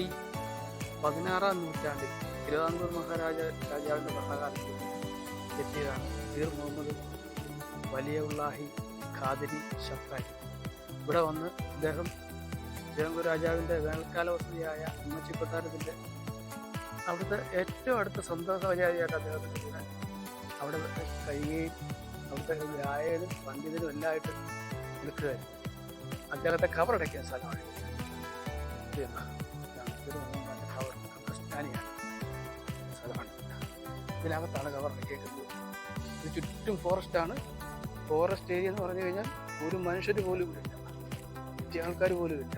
D പതിനാറാം നൂറ്റാണ്ടിൽ തിരുവിതാംകൂർ മഹാരാജ രാജാവിന്റെ ഭരണകാലത്ത് എത്തിയതാണ്. പീർ മുഹമ്മദ് വലിയ ഉള്ളാഹി ഖാദിരി ഷഫാരി. ഇവിടെ വന്ന് അദ്ദേഹം തിരുവിതാംകൂർ രാജാവിന്റെ വേനൽക്കാല വസതിയായ ഉമ്മച്ചി കൊട്ടാരത്തിന്റെ അവിടുത്തെ ഏറ്റവും അടുത്ത സ്വന്തം സഹചാരിയായിട്ട് അദ്ദേഹത്തിന് കൂടെ അവിടെ കഴിയുകയും അവിടുത്തെ ഗായകനും പണ്ഡിതനും എല്ലാമായിട്ട് നിൽക്കുകയായിരുന്നു. അദ്ദേഹത്തെ കവറടയ്ക്കാൻ സ്ഥലമാണ് ഇത്. ഇതിനകത്താണ് ഗവർണർ കേൾക്കുന്നത് ഇത് ചുറ്റും ഫോറസ്റ്റാണ് ഫോറസ്റ്റ് ഏരിയ എന്ന് പറഞ്ഞു കഴിഞ്ഞാൽ ഒരു മനുഷ്യർ പോലും ഇല്ല. മറ്റേ ആൾക്കാർ പോലും ഇല്ല.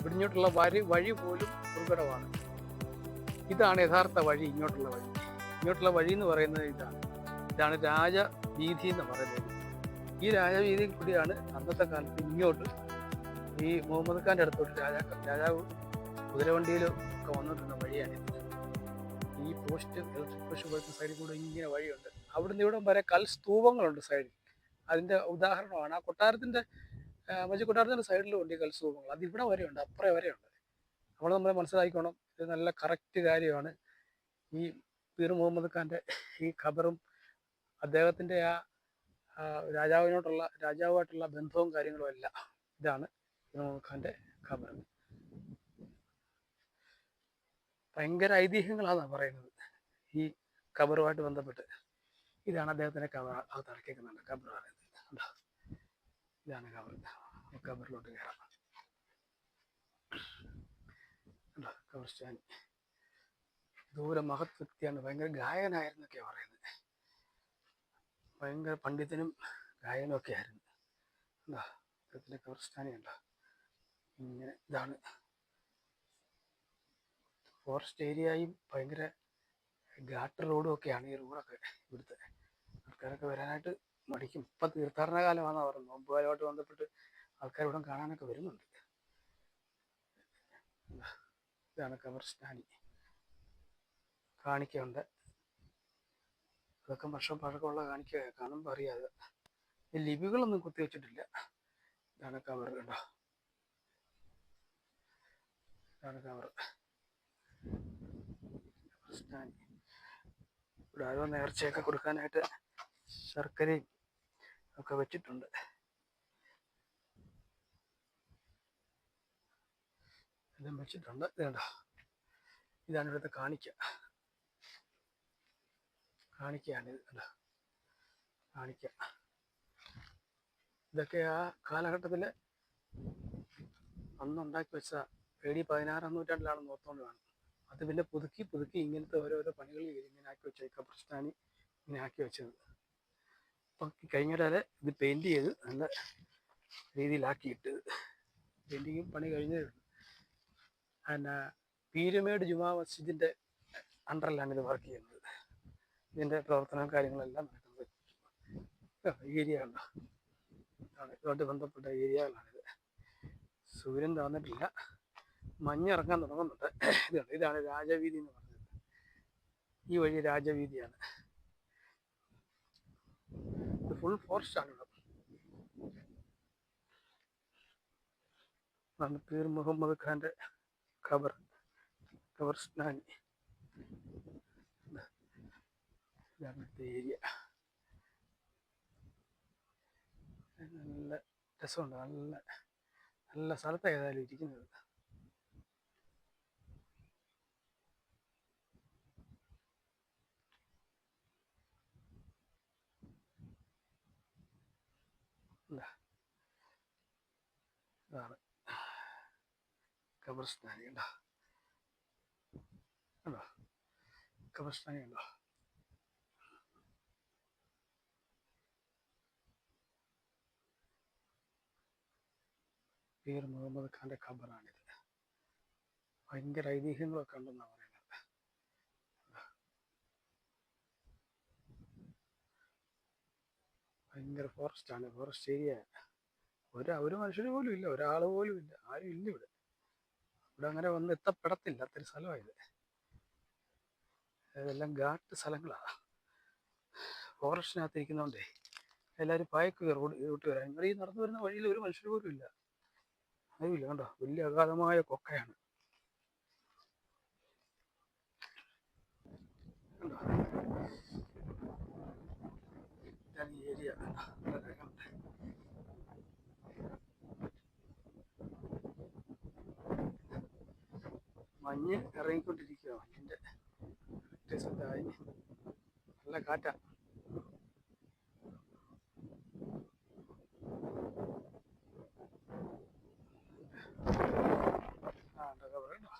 ഇവിടിഞ്ഞോട്ടുള്ള വരി വഴി പോലും ദുർഘടമാണ്. ഇതാണ് യഥാർത്ഥ വഴി ഇങ്ങോട്ടുള്ള വഴി. ഇങ്ങോട്ടുള്ള വഴി എന്ന് പറയുന്നത് ഇതാണ്. ഇതാണ് രാജവീഥി എന്ന് പറയുന്നത്. ഈ രാജവീതിയിൽ കൂടിയാണ് അന്നത്തെ കാലത്ത് ഇങ്ങോട്ട് ഈ മുഹമ്മദ് ഖാന്റെ അടുത്തോട്ട് രാജാ രാജാവ് കുതിരവണ്ടിയിലൊക്കെ വന്നിട്ടുള്ള വഴിയാണിത് ഈ പോസ്റ്റ് ഇലക്ട്രിക് പോസ്റ്റ് പോലത്തെ സൈഡിൽ കൂടെ ഇങ്ങനെ വഴിയുണ്ട്. അവിടുന്ന് ഇവിടം വരെ കൽസ്തൂപങ്ങളുണ്ട് സൈഡിൽ. അതിന്റെ ഉദാഹരണമാണ് ആ കൊട്ടാരത്തിന്റെ മജി കൊട്ടാരത്തിന്റെ സൈഡിലും ഉണ്ട് ഈ കൽസ്തൂപങ്ങൾ അത് ഇവിടെ വരെയുണ്ട് അപ്പുറം വരെയുണ്ട്. നമ്മൾ നമ്മൾ മനസ്സിലാക്കിക്കോണം ഇത് നല്ല കറക്റ്റ് കാര്യമാണ്. ഈ പീർ മുഹമ്മദ് ഖാന്റെ ഈ ഖബറും അദ്ദേഹത്തിന്റെ ആ ആ, രാജാവിനോടുള്ള രാജാവുമായിട്ടുള്ള ബന്ധവും കാര്യങ്ങളും എല്ലാം ഇതാണ് പീർ മുഹമ്മദ് ഖാന്റെ ഖബർ. ഭയങ്കര ഐതിഹ്യങ്ങളാണ് പറയുന്നത്. ഈ ഖബറുമായിട്ട് ബന്ധപ്പെട്ട്. ഇതാണ് അദ്ദേഹത്തിന്റെ കബർ അത് തറക്കേക്കുന്നുണ്ട് ഖബർ പറയുന്നത്. ഇതാണ് ഖബർ. ഖബറിലോട്ട് കയറാം. ഖബർസ്ഥാൻ. ദൂരെ മഹത് വ്യക്തിയാണ്. ഭയങ്കര ഗായകനായിരുന്നൊക്കെയാണ് പറയുന്നത്. ഭയങ്കര പണ്ഡിതനും ഗായകനും ഒക്കെ ആയിരുന്നു എന്താ അദ്ദേഹത്തിന്റെ ഖബർസ്ഥാനി ഉണ്ടോ? ഇങ്ങനെ ഇതാണ് ഫോറസ്റ്റ് ഏരിയയും ഭയങ്കര ഘാട്ട് റോഡും ഒക്കെയാണ് ഈ റോഡൊക്കെ ഇവിടുത്തെ. ആൾക്കാരൊക്കെ വരാനായിട്ട് മടിക്കും. ഇപ്പം തീർത്ഥാടന കാലമാണ് അവർ നോമ്പ് കാലമായിട്ട് ബന്ധപ്പെട്ട് ആൾക്കാർ ഇവിടെ കാണാനൊക്കെ വരുന്നുണ്ട്. ഇതാണ് ഖബർസ്ഥാനി കാണിക്കുണ്ട് അതൊക്കെ വർഷം പഴക്കമുള്ള കാണിക്ക കാണുമ്പോൾ അറിയാതെ ലിപികളൊന്നും കുത്തി വെച്ചിട്ടില്ല. ഇതാണ് കവർ കണ്ടോ? ഇതാണ് കവർ. ആരോ നേർച്ചയൊക്കെ കൊടുക്കാനായിട്ട് ശർക്കരയും ഒക്കെ വെച്ചിട്ടുണ്ട്. എല്ലാം വെച്ചിട്ടുണ്ട്. ഇത് കണ്ടോ? ഇതാണ് ഇവിടുത്തെ കാണിക്ക. കാണിക്കയാണ് ഇത് കാണിക്ക. ഇതൊക്കെ ആ കാലഘട്ടത്തിൽ അന്ന് ഉണ്ടാക്കി വെച്ച എ ഡി പതിനാറാം നൂറ്റാണ്ടിലാണ് നോത്തോണ്ട് വേണം അത് പിന്നെ പുതുക്കി പുതുക്കി ഇങ്ങനത്തെ ഓരോരോ പണികൾ ഇങ്ങനെ ആക്കി വെച്ചു ഈ ഖബർസ്ഥാനി ഇങ്ങനെ ആക്കി വെച്ചത്. അപ്പം കഴിഞ്ഞാലേ ഇത് പെയിന്റ് ചെയ്ത് നല്ല രീതിയിലാക്കിയിട്ട് പെയിന്റിങ്ങും പണി കഴിഞ്ഞേ ഉള്ളൂ. പിന്നെ പീരുമേട് ജുമാ മസ്ജിദിന്റെ അണ്ടറിലാണ് ഇത് വർക്ക് ചെയ്യുന്നത്. ഇതിന്റെ പ്രവർത്തനവും കാര്യങ്ങളെല്ലാം നടക്കുന്നത്. ഈ ഏരിയ ഉണ്ടോ? ആണ് ഇതുമായിട്ട് ബന്ധപ്പെട്ട ഏരിയകളാണിത് സൂര്യൻ താന്നിട്ടില്ല മഞ്ഞിറങ്ങാൻ തുടങ്ങുന്നുണ്ട്. ഇതുണ്ട് ഇതാണ് രാജവീതി എന്ന് പറഞ്ഞത്. ഈ വഴി രാജവീതിയാണ് ഫുൾ ഫോറസ്റ്റ് ആണ് ഇവിടെ. പീർ മുഹമ്മദ് ഖാന്റെ ഖബർ ഖബർ സ്നാനി ഇതാണ് ഏരിയ നല്ല രസമുണ്ട് നല്ല നല്ല സ്ഥലത്താണ് ഏതായാലും ഇരിക്കുന്നത്. ഇതാണ്. ഖബർസ്ഥാനി ഉണ്ടോ? ഉണ്ടോ? ഖബർസ്ഥാനി ഉണ്ടോ? പീർ മുഹമ്മദ് ഖാന്റെ ഖബറാണിത്. ഭയങ്കര ഐതിഹ്യങ്ങളൊക്കെ ഉണ്ടെന്നാണ് പറയുന്നത് ഭയങ്കര ഫോറസ്റ്റാണ് ഫോറസ്റ്റ് ഏരിയ ഒരു ഒരു മനുഷ്യർ പോലും ഇല്ല. ഒരാൾ പോലും ഇല്ല. ആരും ഇല്ല ഇവിടെ. ഇവിടെ അങ്ങനെ വന്ന് എത്തപ്പെടത്തില്ല. അത്രയും സ്ഥലമായത്. ഇതെല്ലാം ഘാട്ട് സ്ഥലങ്ങളാണ് ഫോറസ്റ്റിനകത്ത് ഇരിക്കുന്നോണ്ടേ എല്ലാവരും പായക്ക് റോഡ് റൂട്ട് വരാൻ ഈ നടന്നു വരുന്ന വഴിയിൽ ഒരു മനുഷ്യർ പോലും ഇല്ല. അറിയില്ല കണ്ടോ? വലിയ അഗാധമായ കൊക്കയാണ്. കണ്ടോ ഇതാണ് ഈ ഏരിയ മഞ്ഞ് ഇറങ്ങിക്കൊണ്ടിരിക്കുക മഞ്ഞിന്റെ വ്യത്യസ്തമായി നല്ല കാറ്റാ ആ ഉണ്ടോ പറയണ്ടോ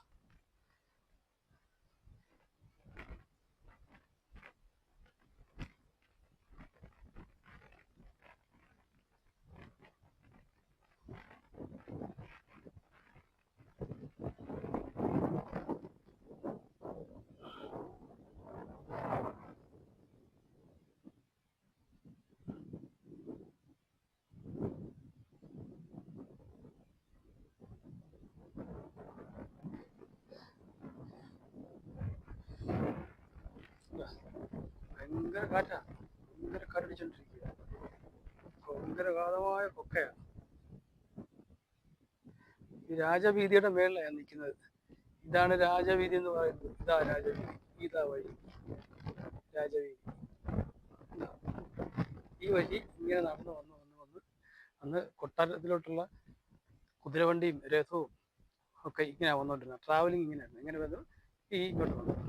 ഭയങ്കര കാറ്റാ. ഭയങ്കര കാറ്റടിച്ചോണ്ടിരിക്കുക ഭയങ്കര ഗാധമായ കൊക്കയാ ഈ രാജവീതിയുടെ മേളിലാണ് നിൽക്കുന്നത് ഇതാണ് രാജവീതി എന്ന് പറയുന്നത്. ഇതാ രാജവീതി. ഇതാ വഴി. രാജവീതി. ഈ വഴി ഇങ്ങനെ നടന്ന് വന്ന് വന്ന് വന്ന്. അന്ന് കൊട്ടാരത്തിലോട്ടുള്ള കുതിരവണ്ടിയും രഥവും ഒക്കെ ഇങ്ങനെ വന്നുകൊണ്ടിരുന്നത് ട്രാവലിംഗ് ഇങ്ങനെയായിരുന്നു. ഇങ്ങനെ വന്ന് ഈ ഇങ്ങോട്ട് വന്നു.